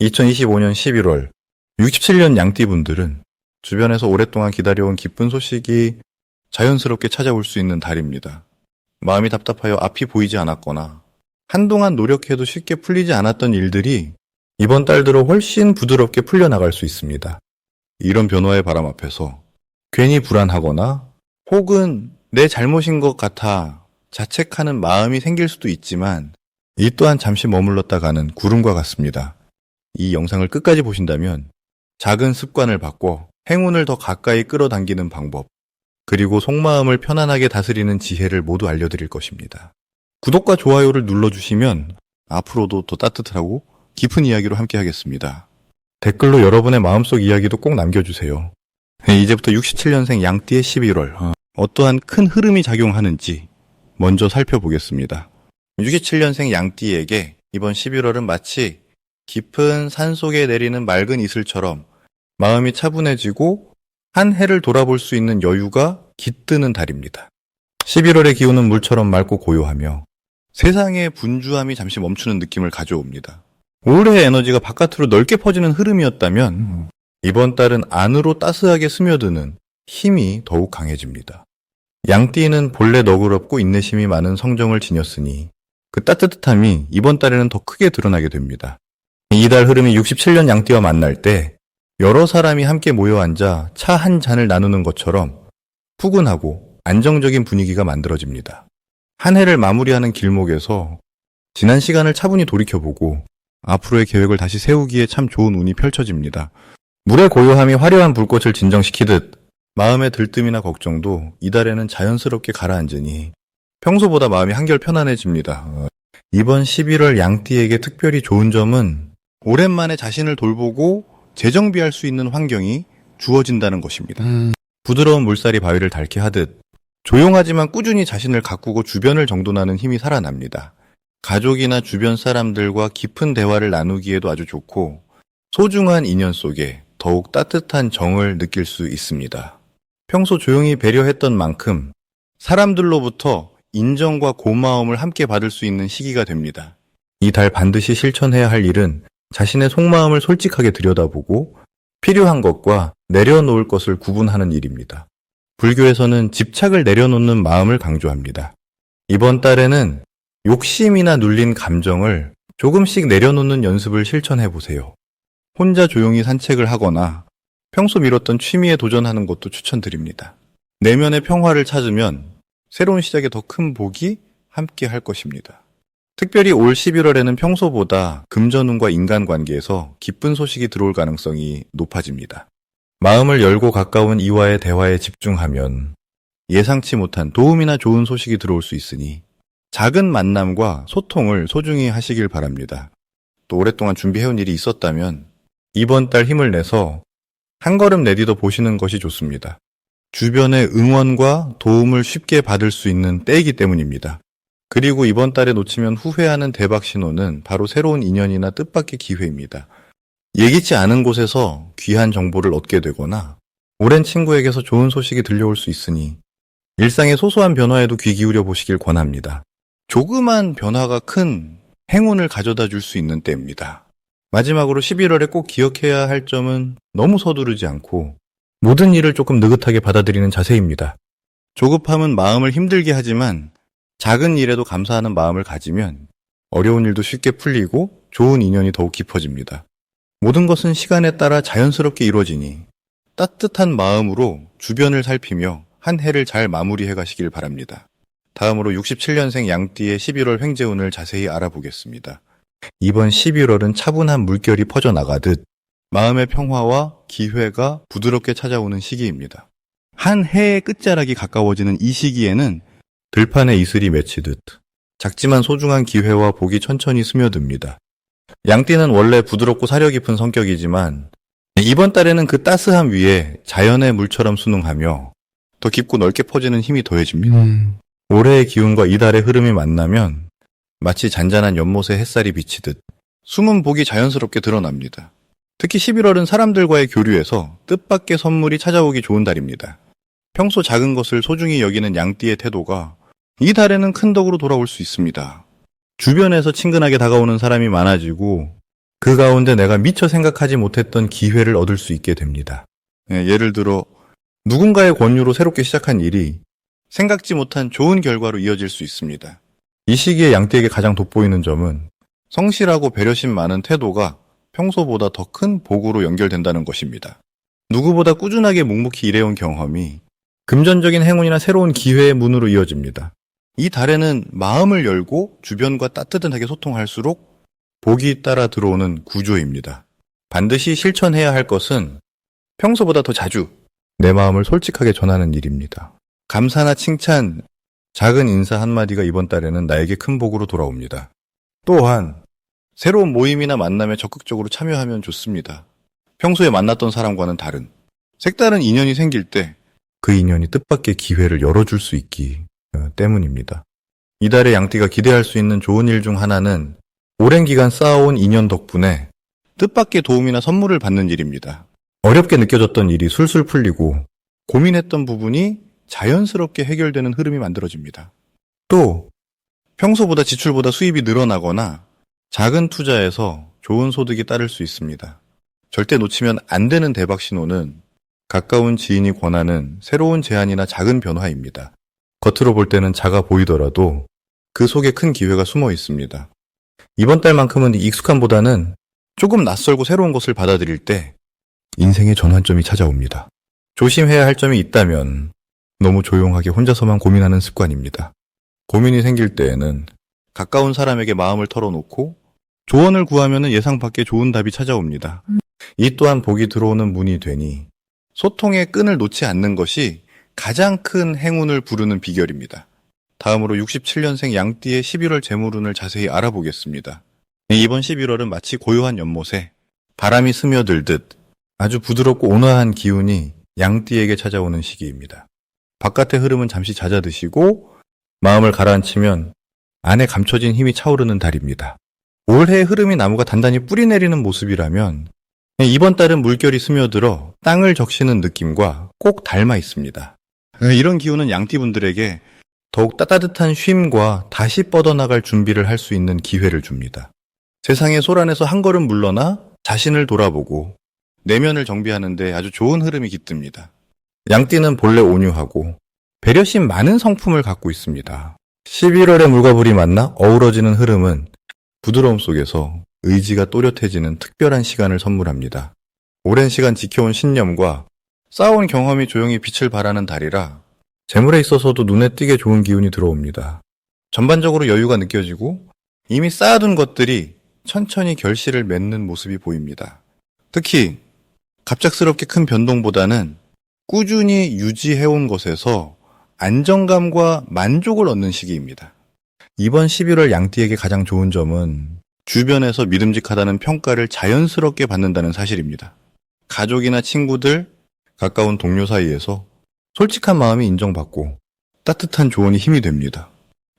2025년 11월 67년 양띠분들은 주변에서 오랫동안 기다려온 기쁜 소식이 자연스럽게 찾아올 수 있는 달입니다. 마음이 답답하여 앞이 보이지 않았거나 한동안 노력해도 쉽게 풀리지 않았던 일들이 이번 달 들어 훨씬 부드럽게 풀려나갈 수 있습니다. 이런 변화의 바람 앞에서 괜히 불안하거나 혹은 내 잘못인 것 같아 자책하는 마음이 생길 수도 있지만 이 또한 잠시 머물렀다 가는 구름과 같습니다. 이 영상을 끝까지 보신다면 작은 습관을 바꿔 행운을 더 가까이 끌어당기는 방법, 그리고 속마음을 편안하게 다스리는 지혜를 모두 알려드릴 것입니다. 구독과 좋아요를 눌러주시면 앞으로도 더 따뜻하고 깊은 이야기로 함께 하겠습니다. 댓글로 여러분의 마음속 이야기도 꼭 남겨주세요. 네, 이제부터 67년생 양띠의 11월, 어, 떠한 큰 흐름이 작용하는지 먼저 살펴보겠습니다. 67년생 양띠에게 이번 11월은 마치 깊은 산 속에 내리는 맑은 이슬처럼 마음이 차분해지고 한 해를 돌아볼 수 있는 여유가 깃드는 달입니다. 11월의 기온은 물처럼 맑고 고요하며 세상의 분주함이 잠시 멈추는 느낌을 가져옵니다. 올해의 에너지가 바깥으로 넓게 퍼지는 흐름이었다면 이번 달은 안으로 따스하게 스며드는 힘이 더욱 강해집니다. 양띠는 본래 너그럽고 인내심이 많은 성정을 지녔으니 그 따뜻함이 이번 달에는 더 크게 드러나게 됩니다. 이달 흐름이 67년 양띠와 만날 때 여러 사람이 함께 모여 앉아 차 한 잔을 나누는 것처럼 푸근하고 안정적인 분위기가 만들어집니다. 한 해를 마무리하는 길목에서 지난 시간을 차분히 돌이켜보고 앞으로의 계획을 다시 세우기에 참 좋은 운이 펼쳐집니다. 물의 고요함이 화려한 불꽃을 진정시키듯 마음의 들뜸이나 걱정도 이달에는 자연스럽게 가라앉으니 평소보다 마음이 한결 편안해집니다. 어, 이번 11월 양띠에게 특별히 좋은 점은 오랜만에 자신을 돌보고 재정비할 수 있는 환경이 주어진다는 것입니다. 부드러운 물살이 바위를 닳게 하듯 조용하지만 꾸준히 자신을 가꾸고 주변을 정돈하는 힘이 살아납니다. 가족이나 주변 사람들과 깊은 대화를 나누기에도 아주 좋고 소중한 인연 속에 더욱 따뜻한 정을 느낄 수 있습니다. 평소 조용히 배려했던 만큼 사람들로부터 인정과 고마움을 함께 받을 수 있는 시기가 됩니다. 이달 반드시 실천해야 할 일은 자신의 속마음을 솔직하게 들여다보고 필요한 것과 내려놓을 것을 구분하는 일입니다. 불교에서는 집착을 내려놓는 마음을 강조합니다. 이번 달에는 욕심이나 눌린 감정을 조금씩 내려놓는 연습을 실천해 보세요. 혼자 조용히 산책을 하거나 평소 미뤘던 취미에 도전하는 것도 추천드립니다. 내면의 평화를 찾으면 새로운 시작에 더 큰 복이 함께 할 것입니다. 특별히 올 11월에는 평소보다 금전운과 인간관계에서 기쁜 소식이 들어올 가능성이 높아집니다. 마음을 열고 가까운 이와의 대화에 집중하면 예상치 못한 도움이나 좋은 소식이 들어올 수 있으니 작은 만남과 소통을 소중히 하시길 바랍니다. 또 오랫동안 준비해온 일이 있었다면 이번 달 힘을 내서 한 걸음 내디뎌 보시는 것이 좋습니다. 주변의 응원과 도움을 쉽게 받을 수 있는 때이기 때문입니다. 그리고 이번 달에 놓치면 후회하는 대박 신호는 바로 새로운 인연이나 뜻밖의 기회입니다. 예기치 않은 곳에서 귀한 정보를 얻게 되거나 오랜 친구에게서 좋은 소식이 들려올 수 있으니 일상의 소소한 변화에도 귀 기울여 보시길 권합니다. 조그만 변화가 큰 행운을 가져다 줄 수 있는 때입니다. 마지막으로 11월에 꼭 기억해야 할 점은 너무 서두르지 않고 모든 일을 조금 느긋하게 받아들이는 자세입니다. 조급함은 마음을 힘들게 하지만 작은 일에도 감사하는 마음을 가지면 어려운 일도 쉽게 풀리고 좋은 인연이 더욱 깊어집니다. 모든 것은 시간에 따라 자연스럽게 이루어지니 따뜻한 마음으로 주변을 살피며 한 해를 잘 마무리해 가시길 바랍니다. 다음으로 67년생 양띠의 11월 횡재운을 자세히 알아보겠습니다. 이번 11월은 차분한 물결이 퍼져나가듯 마음의 평화와 기회가 부드럽게 찾아오는 시기입니다. 한 해의 끝자락이 가까워지는 이 시기에는 들판에 이슬이 맺히듯 작지만 소중한 기회와 복이 천천히 스며듭니다. 양띠는 원래 부드럽고 사려 깊은 성격이지만 이번 달에는 그 따스함 위에 자연의 물처럼 순응하며 더 깊고 넓게 퍼지는 힘이 더해집니다. 올해의 기운과 이달의 흐름이 만나면 마치 잔잔한 연못에 햇살이 비치듯 숨은 복이 자연스럽게 드러납니다. 특히 11월은 사람들과의 교류에서 뜻밖의 선물이 찾아오기 좋은 달입니다. 평소 작은 것을 소중히 여기는 양띠의 태도가 이 달에는 큰 덕으로 돌아올 수 있습니다. 주변에서 친근하게 다가오는 사람이 많아지고 그 가운데 내가 미처 생각하지 못했던 기회를 얻을 수 있게 됩니다. 예, 예를 들어 누군가의 권유로 새롭게 시작한 일이 생각지 못한 좋은 결과로 이어질 수 있습니다. 이 시기에 양띠에게 가장 돋보이는 점은 성실하고 배려심 많은 태도가 평소보다 더 큰 복으로 연결된다는 것입니다. 누구보다 꾸준하게 묵묵히 일해온 경험이 금전적인 행운이나 새로운 기회의 문으로 이어집니다. 이 달에는 마음을 열고 주변과 따뜻하게 소통할수록 복이 따라 들어오는 구조입니다. 반드시 실천해야 할 것은 평소보다 더 자주 내 마음을 솔직하게 전하는 일입니다. 감사나 칭찬, 작은 인사 한마디가 이번 달에는 나에게 큰 복으로 돌아옵니다. 또한 새로운 모임이나 만남에 적극적으로 참여하면 좋습니다. 평소에 만났던 사람과는 다른 색다른 인연이 생길 때 그 인연이 뜻밖의 기회를 열어줄 수 있기 어, 때문입니다. 이달의 양띠가 기대할 수 있는 좋은 일 중 하나는 오랜 기간 쌓아온 인연 덕분에 뜻밖의 도움이나 선물을 받는 일입니다. 어렵게 느껴졌던 일이 술술 풀리고 고민했던 부분이 자연스럽게 해결되는 흐름이 만들어집니다. 또 평소보다 지출보다 수입이 늘어나거나 작은 투자에서 좋은 소득이 따를 수 있습니다. 절대 놓치면 안 되는 대박 신호는 가까운 지인이 권하는 새로운 제안이나 작은 변화입니다. 겉으로 볼 때는 작아 보이더라도 그 속에 큰 기회가 숨어 있습니다. 이번 달만큼은 익숙함보다는 조금 낯설고 새로운 것을 받아들일 때 인생의 전환점이 찾아옵니다. 조심해야 할 점이 있다면 너무 조용하게 혼자서만 고민하는 습관입니다. 고민이 생길 때에는 가까운 사람에게 마음을 털어놓고 조언을 구하면 예상 밖의 좋은 답이 찾아옵니다. 이 또한 복이 들어오는 문이 되니 소통의 끈을 놓지 않는 것이 가장 큰 행운을 부르는 비결입니다. 다음으로 67년생 양띠의 11월 재물운을 자세히 알아보겠습니다. 이번 11월은 마치 고요한 연못에 바람이 스며들듯 아주 부드럽고 온화한 기운이 양띠에게 찾아오는 시기입니다. 바깥의 흐름은 잠시 잦아드시고 마음을 가라앉히면 안에 감춰진 힘이 차오르는 달입니다. 올해의 흐름이 나무가 단단히 뿌리 내리는 모습이라면 이번 달은 물결이 스며들어 땅을 적시는 느낌과 꼭 닮아 있습니다. 이런 기운은 양띠분들에게 더욱 따뜻한 쉼과 다시 뻗어나갈 준비를 할 수 있는 기회를 줍니다. 세상의 소란에서 한 걸음 물러나 자신을 돌아보고 내면을 정비하는데 아주 좋은 흐름이 깃듭니다. 양띠는 본래 온유하고 배려심 많은 성품을 갖고 있습니다. 11월에 물과 불이 만나 어우러지는 흐름은 부드러움 속에서 의지가 또렷해지는 특별한 시간을 선물합니다. 오랜 시간 지켜온 신념과 쌓아온 경험이 조용히 빛을 발하는 달이라 재물에 있어서도 눈에 띄게 좋은 기운이 들어옵니다. 전반적으로 여유가 느껴지고 이미 쌓아둔 것들이 천천히 결실을 맺는 모습이 보입니다. 특히 갑작스럽게 큰 변동보다는 꾸준히 유지해온 것에서 안정감과 만족을 얻는 시기입니다. 이번 11월 양띠에게 가장 좋은 점은 주변에서 믿음직하다는 평가를 자연스럽게 받는다는 사실입니다. 가족이나 친구들, 가까운 동료 사이에서 솔직한 마음이 인정받고 따뜻한 조언이 힘이 됩니다.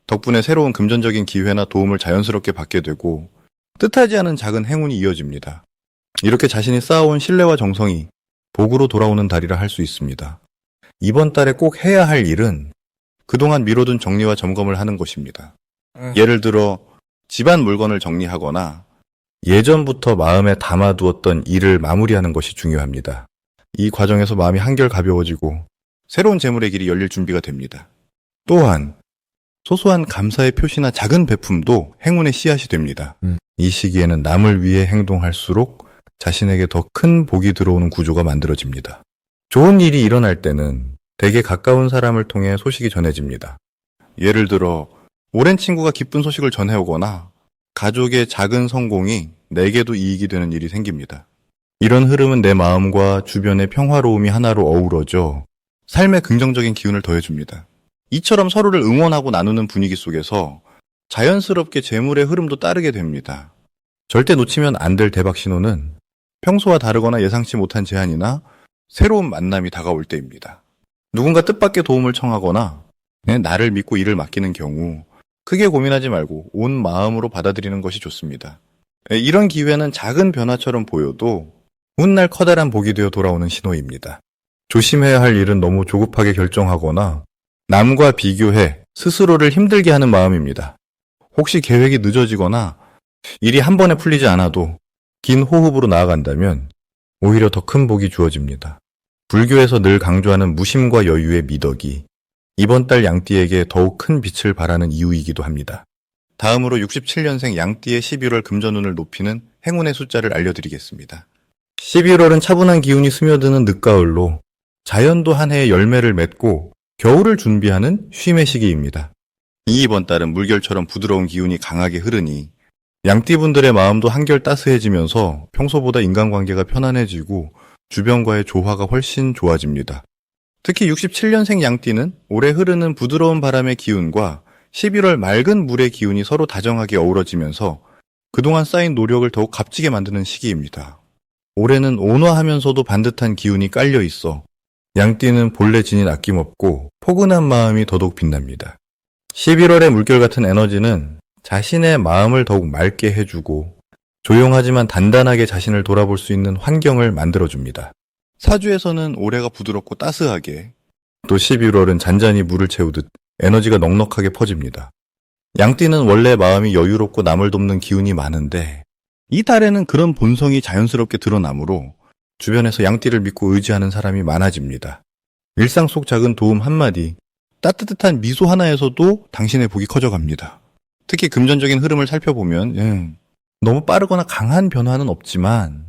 덕분에 새로운 금전적인 기회나 도움을 자연스럽게 받게 되고 뜻하지 않은 작은 행운이 이어집니다. 이렇게 자신이 쌓아온 신뢰와 정성이 복으로 돌아오는 달이라 할 수 있습니다. 이번 달에 꼭 해야 할 일은 그동안 미뤄둔 정리와 점검을 하는 것입니다. 예를 들어 집안 물건을 정리하거나 예전부터 마음에 담아두었던 일을 마무리하는 것이 중요합니다. 이 과정에서 마음이 한결 가벼워지고 새로운 재물의 길이 열릴 준비가 됩니다. 또한 소소한 감사의 표시나 작은 베품도 행운의 씨앗이 됩니다. 음. 이 시기에는 남을 위해 행동할수록 자신에게 더 큰 복이 들어오는 구조가 만들어집니다. 좋은 일이 일어날 때는 대개 가까운 사람을 통해 소식이 전해집니다. 예를 들어 오랜 친구가 기쁜 소식을 전해오거나 가족의 작은 성공이 내게도 이익이 되는 일이 생깁니다. 이런 흐름은 내 마음과 주변의 평화로움이 하나로 어우러져 삶의 긍정적인 기운을 더해줍니다. 이처럼 서로를 응원하고 나누는 분위기 속에서 자연스럽게 재물의 흐름도 따르게 됩니다. 절대 놓치면 안 될 대박 신호는 평소와 다르거나 예상치 못한 제안이나 새로운 만남이 다가올 때입니다. 누군가 뜻밖의 도움을 청하거나 네, 나를 믿고 일을 맡기는 경우 크게 고민하지 말고 온 마음으로 받아들이는 것이 좋습니다. 네, 이런 기회는 작은 변화처럼 보여도 훗날 커다란 복이 되어 돌아오는 신호입니다. 조심해야 할 일은 너무 조급하게 결정하거나 남과 비교해 스스로를 힘들게 하는 마음입니다. 혹시 계획이 늦어지거나 일이 한 번에 풀리지 않아도 긴 호흡으로 나아간다면 오히려 더 큰 복이 주어집니다. 불교에서 늘 강조하는 무심과 여유의 미덕이 이번 달 양띠에게 더욱 큰 빛을 발하는 이유이기도 합니다. 다음으로 67년생 양띠의 11월 금전운을 높이는 행운의 숫자를 알려드리겠습니다. 11월은 차분한 기운이 스며드는 늦가을로 자연도 한 해의 열매를 맺고 겨울을 준비하는 쉼의 시기입니다. 이 이번 달은 물결처럼 부드러운 기운이 강하게 흐르니 양띠분들의 마음도 한결 따스해지면서 평소보다 인간관계가 편안해지고 주변과의 조화가 훨씬 좋아집니다. 특히 67년생 양띠는 올해 흐르는 부드러운 바람의 기운과 11월 맑은 물의 기운이 서로 다정하게 어우러지면서 그동안 쌓인 노력을 더욱 값지게 만드는 시기입니다. 올해는 온화하면서도 반듯한 기운이 깔려 있어 양띠는 본래 지닌 아낌없고 포근한 마음이 더더욱 빛납니다. 11월의 물결 같은 에너지는 자신의 마음을 더욱 맑게 해주고 조용하지만 단단하게 자신을 돌아볼 수 있는 환경을 만들어줍니다. 사주에서는 올해가 부드럽고 따스하게 또 11월은 잔잔히 물을 채우듯 에너지가 넉넉하게 퍼집니다. 양띠는 원래 마음이 여유롭고 남을 돕는 기운이 많은데 이 달에는 그런 본성이 자연스럽게 드러나므로 주변에서 양띠를 믿고 의지하는 사람이 많아집니다. 일상 속 작은 도움 한마디, 따뜻한 미소 하나에서도 당신의 복이 커져갑니다. 특히 금전적인 흐름을 살펴보면 예, 너무 빠르거나 강한 변화는 없지만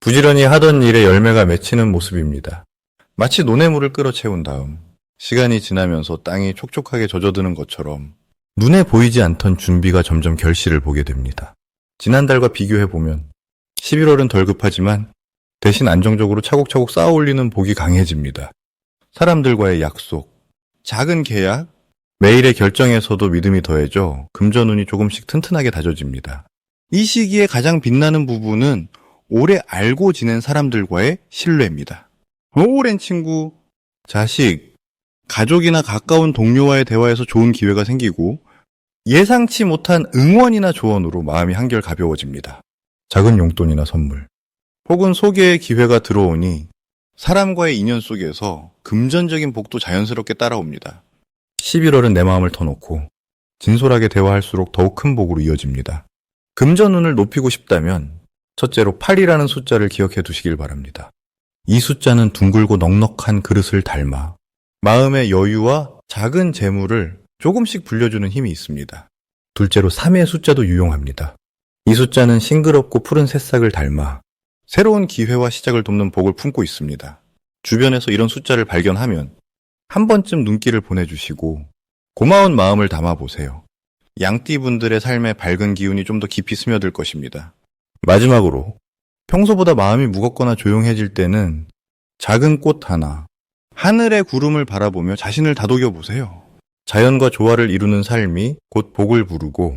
부지런히 하던 일에 열매가 맺히는 모습입니다. 마치 논에물을 끌어채운 다음 시간이 지나면서 땅이 촉촉하게 젖어드는 것처럼 눈에 보이지 않던 준비가 점점 결실을 보게 됩니다. 지난달과 비교해보면 11월은 덜 급하지만 대신 안정적으로 차곡차곡 쌓아 올리는 복이 강해집니다. 사람들과의 약속, 작은 계약, 매일의 결정에서도 믿음이 더해져 금전운이 조금씩 튼튼하게 다져집니다. 이 시기에 가장 빛나는 부분은 오래 알고 지낸 사람들과의 신뢰입니다. 오랜 친구, 자식, 가족이나 가까운 동료와의 대화에서 좋은 기회가 생기고 예상치 못한 응원이나 조언으로 마음이 한결 가벼워집니다. 작은 용돈이나 선물, 혹은 소개의 기회가 들어오니 사람과의 인연 속에서 금전적인 복도 자연스럽게 따라옵니다. 11월은 내 마음을 터놓고 진솔하게 대화할수록 더욱 큰 복으로 이어집니다. 금전운을 높이고 싶다면 첫째로 8이라는 숫자를 기억해 두시길 바랍니다. 이 숫자는 둥글고 넉넉한 그릇을 닮아 마음의 여유와 작은 재물을 조금씩 불려주는 힘이 있습니다. 둘째로 3의 숫자도 유용합니다. 이 숫자는 싱그럽고 푸른 새싹을 닮아 새로운 기회와 시작을 돕는 복을 품고 있습니다. 주변에서 이런 숫자를 발견하면 한 번쯤 눈길을 보내주시고 고마운 마음을 담아보세요. 양띠분들의 삶에 밝은 기운이 좀 더 깊이 스며들 것입니다. 마지막으로 평소보다 마음이 무겁거나 조용해질 때는 작은 꽃 하나, 하늘의 구름을 바라보며 자신을 다독여 보세요. 자연과 조화를 이루는 삶이 곧 복을 부르고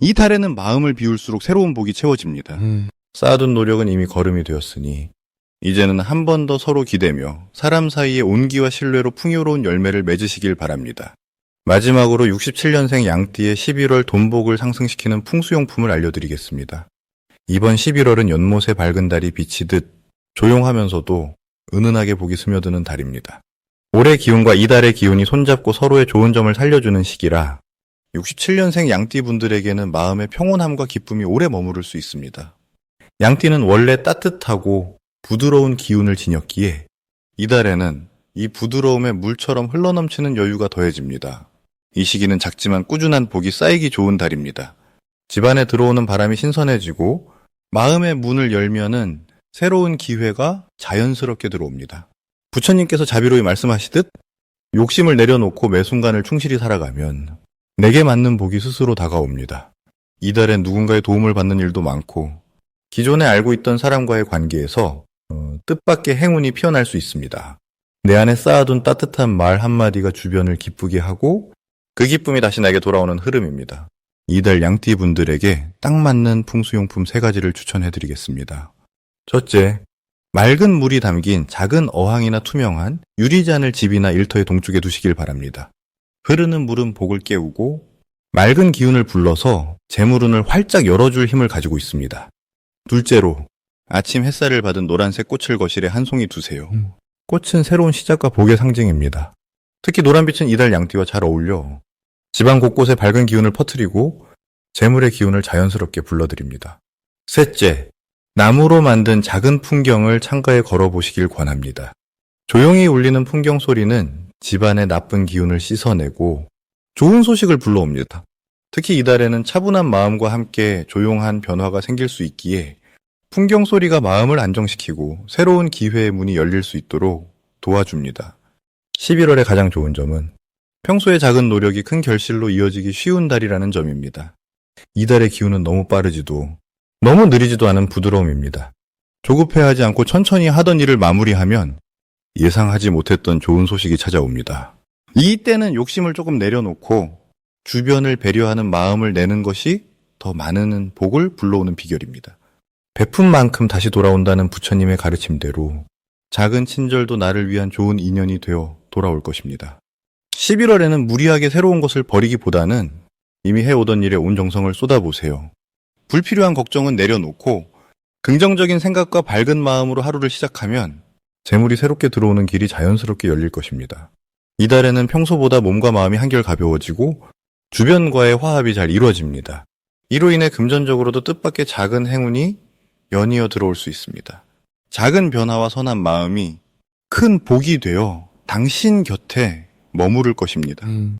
이 달에는 마음을 비울수록 새로운 복이 채워집니다. 쌓아둔 노력은 이미 걸음이 되었으니 이제는 한 번 더 서로 기대며 사람 사이의 온기와 신뢰로 풍요로운 열매를 맺으시길 바랍니다. 마지막으로 67년생 양띠의 11월 돈복을 상승시키는 풍수용품을 알려드리겠습니다. 이번 11월은 연못의 밝은 달이 비치듯 조용하면서도 은은하게 복이 스며드는 달입니다. 올해 기운과 이달의 기운이 손잡고 서로의 좋은 점을 살려주는 시기라 67년생 양띠 분들에게는 마음의 평온함과 기쁨이 오래 머무를 수 있습니다. 양띠는 원래 따뜻하고 부드러운 기운을 지녔기에 이달에는 이 부드러움에 물처럼 흘러넘치는 여유가 더해집니다. 이 시기는 작지만 꾸준한 복이 쌓이기 좋은 달입니다. 집안에 들어오는 바람이 신선해지고 마음의 문을 열면은 새로운 기회가 자연스럽게 들어옵니다. 부처님께서 자비로이 말씀하시듯 욕심을 내려놓고 매 순간을 충실히 살아가면 내게 맞는 복이 스스로 다가옵니다. 이달엔 누군가의 도움을 받는 일도 많고 기존에 알고 있던 사람과의 관계에서 어, 뜻밖의 행운이 피어날 수 있습니다. 내 안에 쌓아둔 따뜻한 말 한마디가 주변을 기쁘게 하고 그 기쁨이 다시 나에게 돌아오는 흐름입니다. 이달 양띠 분들에게 딱 맞는 풍수용품 세 가지를 추천해 드리겠습니다. 첫째, 맑은 물이 담긴 작은 어항이나 투명한 유리잔을 집이나 일터에 동쪽에 두시길 바랍니다. 흐르는 물은 복을 깨우고 맑은 기운을 불러서 재물운을 활짝 열어줄 힘을 가지고 있습니다. 둘째로, 아침 햇살을 받은 노란색 꽃을 거실에 한 송이 두세요. 꽃은 새로운 시작과 복의 상징입니다. 특히 노란빛은 이달 양띠와 잘 어울려 집안 곳곳에 밝은 기운을 퍼뜨리고 재물의 기운을 자연스럽게 불러들입니다. 셋째, 나무로 만든 작은 풍경을 창가에 걸어보시길 권합니다. 조용히 울리는 풍경 소리는 집안의 나쁜 기운을 씻어내고 좋은 소식을 불러옵니다. 특히 이달에는 차분한 마음과 함께 조용한 변화가 생길 수 있기에 풍경 소리가 마음을 안정시키고 새로운 기회의 문이 열릴 수 있도록 도와줍니다. 11월의 가장 좋은 점은 평소의 작은 노력이 큰 결실로 이어지기 쉬운 달이라는 점입니다. 이달의 기운은 너무 빠르지도 너무 느리지도 않은 부드러움입니다. 조급해하지 않고 천천히 하던 일을 마무리하면 예상하지 못했던 좋은 소식이 찾아옵니다. 이때는 욕심을 조금 내려놓고 주변을 배려하는 마음을 내는 것이 더 많은 복을 불러오는 비결입니다. 베푼 만큼 다시 돌아온다는 부처님의 가르침대로 작은 친절도 나를 위한 좋은 인연이 되어 돌아올 것입니다. 11월에는 무리하게 새로운 것을 버리기보다는 이미 해오던 일에 온 정성을 쏟아보세요. 불필요한 걱정은 내려놓고 긍정적인 생각과 밝은 마음으로 하루를 시작하면 재물이 새롭게 들어오는 길이 자연스럽게 열릴 것입니다. 이달에는 평소보다 몸과 마음이 한결 가벼워지고 주변과의 화합이 잘 이루어집니다. 이로 인해 금전적으로도 뜻밖의 작은 행운이 연이어 들어올 수 있습니다. 작은 변화와 선한 마음이 큰 복이 되어 당신 곁에 머무를 것입니다. 음.